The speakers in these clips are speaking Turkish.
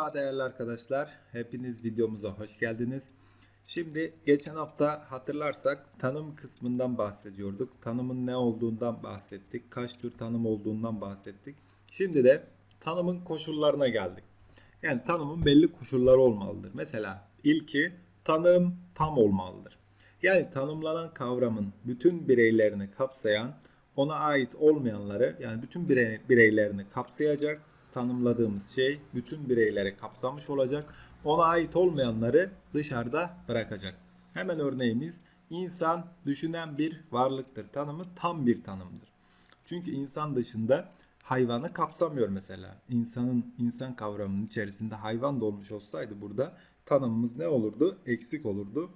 Merhaba değerli arkadaşlar. Hepiniz videomuza hoş geldiniz. Şimdi geçen hafta hatırlarsak tanım kısmından bahsediyorduk. Tanımın ne olduğundan bahsettik. Kaç tür tanım olduğundan bahsettik. Şimdi de tanımın koşullarına geldik. Yani tanımın belli koşulları olmalıdır. Mesela ilki tanım tam olmalıdır. Yani tanımlanan kavramın bütün bireylerini kapsayan, ona ait olmayanları yani bütün birey- bireylerini kapsayacak tanımladığımız şey bütün bireyleri kapsamış olacak. Ona ait olmayanları dışarıda bırakacak. Hemen örneğimiz insan düşünen bir varlıktır. Tanımı tam bir tanımdır. Çünkü insan dışında hayvanı kapsamıyor mesela. İnsanın insan kavramının içerisinde hayvan da olmuş olsaydı burada tanımımız ne olurdu? Eksik olurdu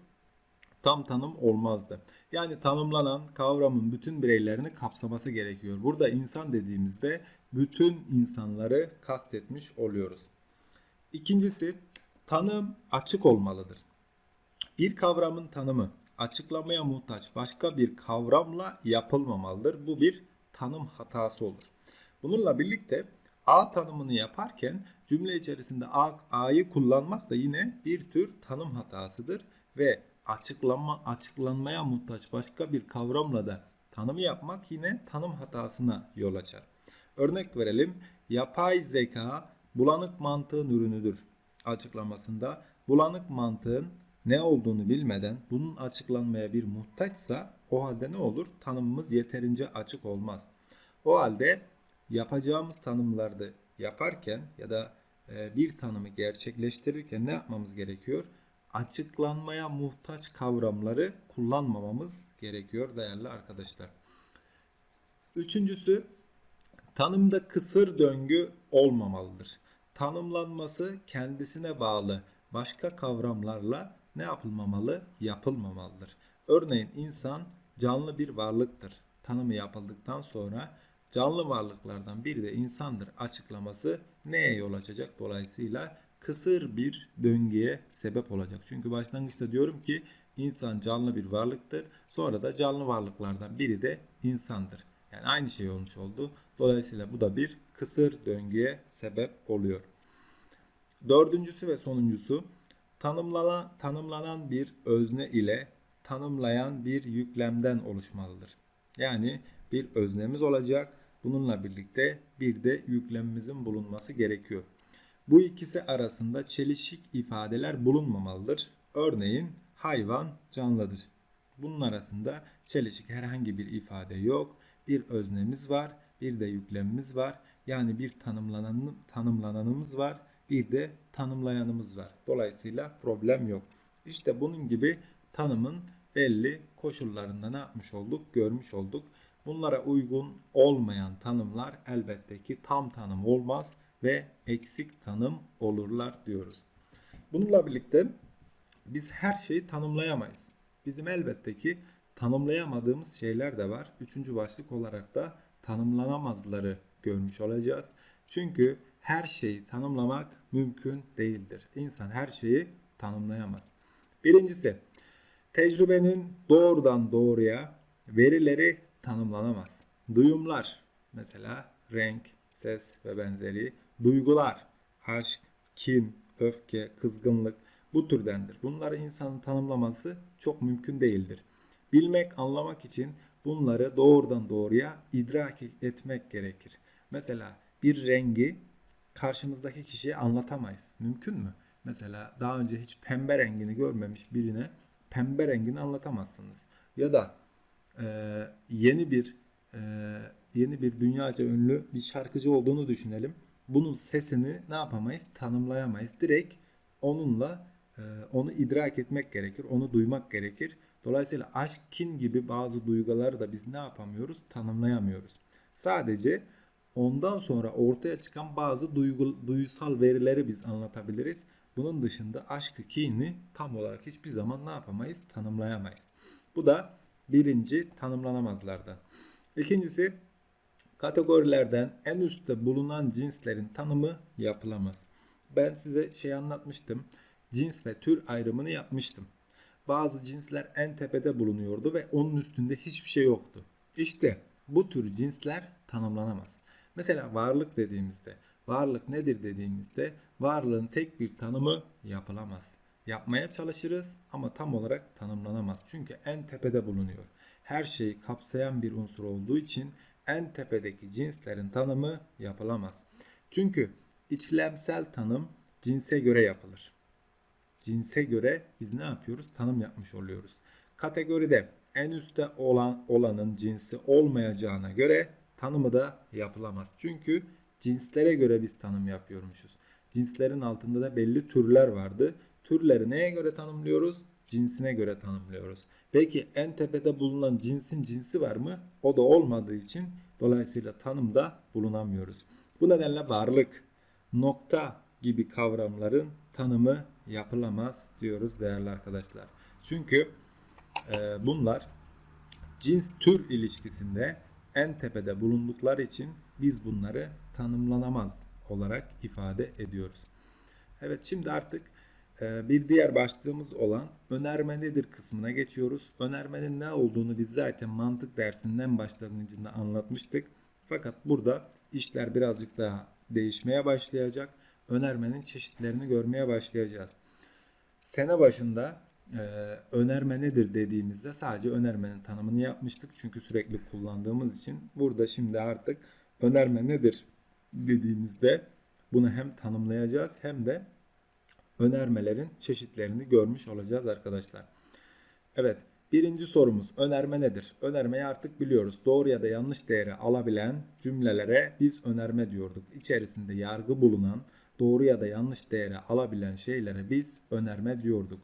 tam tanım olmazdı. Yani tanımlanan kavramın bütün bireylerini kapsaması gerekiyor. Burada insan dediğimizde bütün insanları kastetmiş oluyoruz. İkincisi tanım açık olmalıdır. Bir kavramın tanımı açıklamaya muhtaç başka bir kavramla yapılmamalıdır. Bu bir tanım hatası olur. Bununla birlikte A tanımını yaparken cümle içerisinde A, A'yı kullanmak da yine bir tür tanım hatasıdır ve açıklanma açıklanmaya muhtaç başka bir kavramla da tanımı yapmak yine tanım hatasına yol açar. Örnek verelim. Yapay zeka bulanık mantığın ürünüdür açıklamasında bulanık mantığın ne olduğunu bilmeden bunun açıklanmaya bir muhtaçsa o halde ne olur? Tanımımız yeterince açık olmaz. O halde yapacağımız tanımlarda yaparken ya da e, bir tanımı gerçekleştirirken ne yapmamız gerekiyor? Açıklanmaya muhtaç kavramları kullanmamamız gerekiyor değerli arkadaşlar. Üçüncüsü tanımda kısır döngü olmamalıdır. Tanımlanması kendisine bağlı başka kavramlarla ne yapılmamalı? Yapılmamalıdır. Örneğin insan canlı bir varlıktır. Tanımı yapıldıktan sonra canlı varlıklardan biri de insandır açıklaması neye yol açacak? Dolayısıyla kısır bir döngüye sebep olacak. Çünkü başlangıçta diyorum ki insan canlı bir varlıktır. Sonra da canlı varlıklardan biri de insandır. Yani aynı şey olmuş oldu. Dolayısıyla bu da bir kısır döngüye sebep oluyor. Dördüncüsü ve sonuncusu tanımlanan, tanımlanan bir özne ile tanımlayan bir yüklemden oluşmalıdır. Yani bir öznemiz olacak. Bununla birlikte bir de yüklemimizin bulunması gerekiyor. Bu ikisi arasında çelişik ifadeler bulunmamalıdır. Örneğin hayvan canlıdır. Bunun arasında çelişik herhangi bir ifade yok. Bir öznemiz var, bir de yüklemimiz var. Yani bir tanımlanan, tanımlananımız var, bir de tanımlayanımız var. Dolayısıyla problem yok. İşte bunun gibi tanımın belli koşullarında ne yapmış olduk? Görmüş olduk. Bunlara uygun olmayan tanımlar elbette ki tam tanım olmaz ve eksik tanım olurlar diyoruz. Bununla birlikte biz her şeyi tanımlayamayız. Bizim elbette ki tanımlayamadığımız şeyler de var. Üçüncü başlık olarak da tanımlanamazları görmüş olacağız. Çünkü her şeyi tanımlamak mümkün değildir. İnsan her şeyi tanımlayamaz. Birincisi, tecrübenin doğrudan doğruya verileri tanımlanamaz. Duyumlar, mesela renk, ses ve benzeri, duygular, aşk, kin, öfke, kızgınlık bu türdendir. Bunları insanın tanımlaması çok mümkün değildir. Bilmek, anlamak için bunları doğrudan doğruya idrak etmek gerekir. Mesela bir rengi karşımızdaki kişiye anlatamayız. Mümkün mü? Mesela daha önce hiç pembe rengini görmemiş birine pembe rengini anlatamazsınız. Ya da e, yeni bir e, yeni bir dünyaca ünlü bir şarkıcı olduğunu düşünelim. Bunun sesini ne yapamayız? Tanımlayamayız. Direkt onunla e, onu idrak etmek gerekir. Onu duymak gerekir. Dolayısıyla aşk, kin gibi bazı duyguları da biz ne yapamıyoruz? Tanımlayamıyoruz. Sadece ondan sonra ortaya çıkan bazı duygu, duysal verileri biz anlatabiliriz. Bunun dışında aşkı, kini tam olarak hiçbir zaman ne yapamayız? Tanımlayamayız. Bu da birinci tanımlanamazlardan. İkincisi kategorilerden en üstte bulunan cinslerin tanımı yapılamaz. Ben size şey anlatmıştım. Cins ve tür ayrımını yapmıştım. Bazı cinsler en tepede bulunuyordu ve onun üstünde hiçbir şey yoktu. İşte bu tür cinsler tanımlanamaz. Mesela varlık dediğimizde, varlık nedir dediğimizde varlığın tek bir tanımı yapılamaz. Yapmaya çalışırız ama tam olarak tanımlanamaz. Çünkü en tepede bulunuyor. Her şeyi kapsayan bir unsur olduğu için en tepedeki cinslerin tanımı yapılamaz. Çünkü içlemsel tanım cinse göre yapılır. Cinse göre biz ne yapıyoruz? Tanım yapmış oluyoruz. Kategoride en üstte olan olanın cinsi olmayacağına göre tanımı da yapılamaz. Çünkü cinslere göre biz tanım yapıyormuşuz. Cinslerin altında da belli türler vardı. Türleri neye göre tanımlıyoruz? Cinsine göre tanımlıyoruz. Peki en tepede bulunan cinsin cinsi var mı? O da olmadığı için dolayısıyla tanımda bulunamıyoruz. Bu nedenle varlık, nokta gibi kavramların tanımı yapılamaz diyoruz değerli arkadaşlar. Çünkü e, bunlar cins tür ilişkisinde en tepede bulundukları için biz bunları tanımlanamaz olarak ifade ediyoruz. Evet şimdi artık e, bir diğer başlığımız olan önerme nedir kısmına geçiyoruz. Önermenin ne olduğunu biz zaten mantık dersinden başlangıcında anlatmıştık. Fakat burada işler birazcık daha değişmeye başlayacak. Önermenin çeşitlerini görmeye başlayacağız. Sene başında e, önerme nedir dediğimizde sadece önermenin tanımını yapmıştık. Çünkü sürekli kullandığımız için burada şimdi artık önerme nedir dediğimizde bunu hem tanımlayacağız hem de önermelerin çeşitlerini görmüş olacağız arkadaşlar. Evet birinci sorumuz önerme nedir? Önermeyi artık biliyoruz. Doğru ya da yanlış değeri alabilen cümlelere biz önerme diyorduk. İçerisinde yargı bulunan doğru ya da yanlış değeri alabilen şeylere biz önerme diyorduk.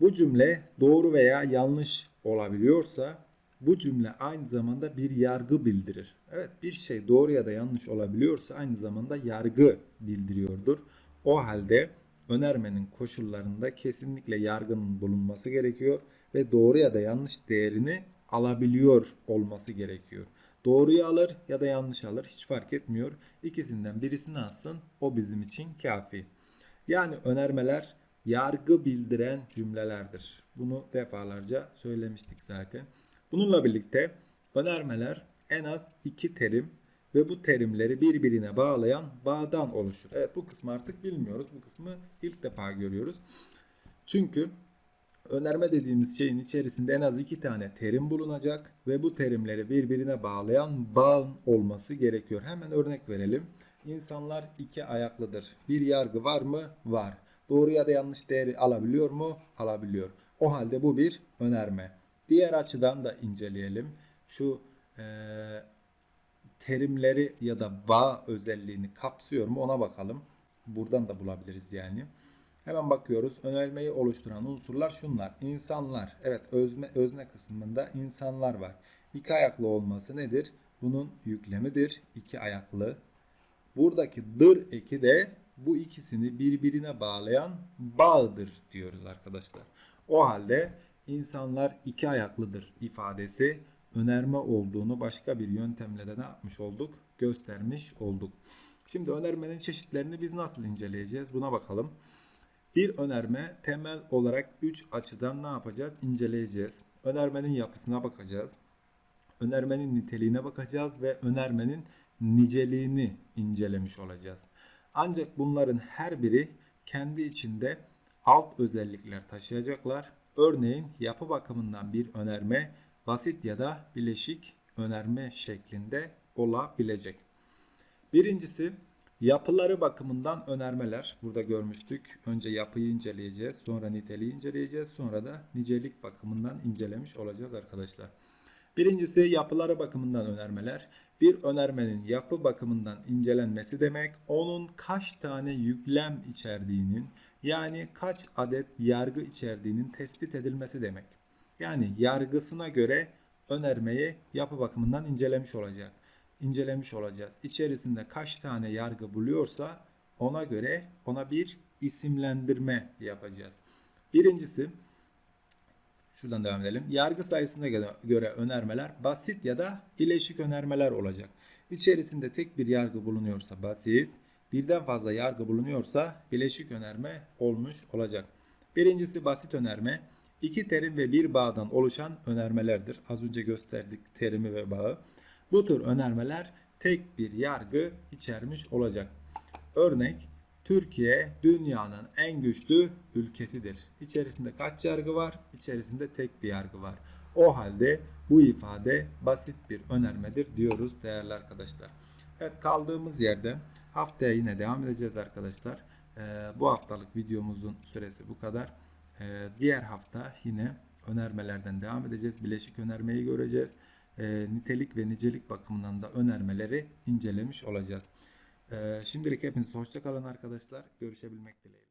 Bu cümle doğru veya yanlış olabiliyorsa bu cümle aynı zamanda bir yargı bildirir. Evet bir şey doğru ya da yanlış olabiliyorsa aynı zamanda yargı bildiriyordur. O halde önermenin koşullarında kesinlikle yargının bulunması gerekiyor ve doğru ya da yanlış değerini alabiliyor olması gerekiyor. Doğruyu alır ya da yanlış alır hiç fark etmiyor. İkisinden birisini alsın o bizim için kafi. Yani önermeler yargı bildiren cümlelerdir. Bunu defalarca söylemiştik zaten. Bununla birlikte önermeler en az iki terim ve bu terimleri birbirine bağlayan bağdan oluşur. Evet bu kısmı artık bilmiyoruz. Bu kısmı ilk defa görüyoruz. Çünkü önerme dediğimiz şeyin içerisinde en az iki tane terim bulunacak ve bu terimleri birbirine bağlayan bağın olması gerekiyor. Hemen örnek verelim. İnsanlar iki ayaklıdır. Bir yargı var mı? Var. Doğru ya da yanlış değeri alabiliyor mu? Alabiliyor. O halde bu bir önerme. Diğer açıdan da inceleyelim. Şu e, terimleri ya da bağ özelliğini kapsıyor mu ona bakalım. Buradan da bulabiliriz yani. Hemen bakıyoruz. Önermeyi oluşturan unsurlar şunlar. İnsanlar. Evet özne, özne kısmında insanlar var. İki ayaklı olması nedir? Bunun yüklemidir. İki ayaklı. Buradaki dır eki de bu ikisini birbirine bağlayan bağdır diyoruz arkadaşlar. O halde insanlar iki ayaklıdır ifadesi önerme olduğunu başka bir yöntemle de ne yapmış olduk? Göstermiş olduk. Şimdi önermenin çeşitlerini biz nasıl inceleyeceğiz? Buna bakalım. Bir önerme temel olarak 3 açıdan ne yapacağız? İnceleyeceğiz. Önermenin yapısına bakacağız. Önermenin niteliğine bakacağız ve önermenin niceliğini incelemiş olacağız. Ancak bunların her biri kendi içinde alt özellikler taşıyacaklar. Örneğin yapı bakımından bir önerme basit ya da bileşik önerme şeklinde olabilecek. Birincisi yapıları bakımından önermeler. Burada görmüştük. Önce yapıyı inceleyeceğiz, sonra niteliği inceleyeceğiz, sonra da nicelik bakımından incelemiş olacağız arkadaşlar. Birincisi yapıları bakımından önermeler. Bir önermenin yapı bakımından incelenmesi demek onun kaç tane yüklem içerdiğinin yani kaç adet yargı içerdiğinin tespit edilmesi demek. Yani yargısına göre önermeyi yapı bakımından incelemiş olacak. İncelemiş olacağız. İçerisinde kaç tane yargı buluyorsa ona göre ona bir isimlendirme yapacağız. Birincisi şuradan devam edelim. Yargı sayısına göre önermeler basit ya da bileşik önermeler olacak. İçerisinde tek bir yargı bulunuyorsa basit, birden fazla yargı bulunuyorsa bileşik önerme olmuş olacak. Birincisi basit önerme. İki terim ve bir bağdan oluşan önermelerdir. Az önce gösterdik terimi ve bağı. Bu tür önermeler tek bir yargı içermiş olacak. Örnek Türkiye dünyanın en güçlü ülkesidir. İçerisinde kaç yargı var? İçerisinde tek bir yargı var. O halde bu ifade basit bir önermedir diyoruz değerli arkadaşlar. Evet kaldığımız yerde haftaya yine devam edeceğiz arkadaşlar. Ee, bu haftalık videomuzun süresi bu kadar. Ee, diğer hafta yine önermelerden devam edeceğiz. Bileşik önermeyi göreceğiz. Ee, nitelik ve nicelik bakımından da önermeleri incelemiş olacağız. Ee, şimdilik hepiniz hoşça kalın arkadaşlar. Görüşebilmek dileğiyle.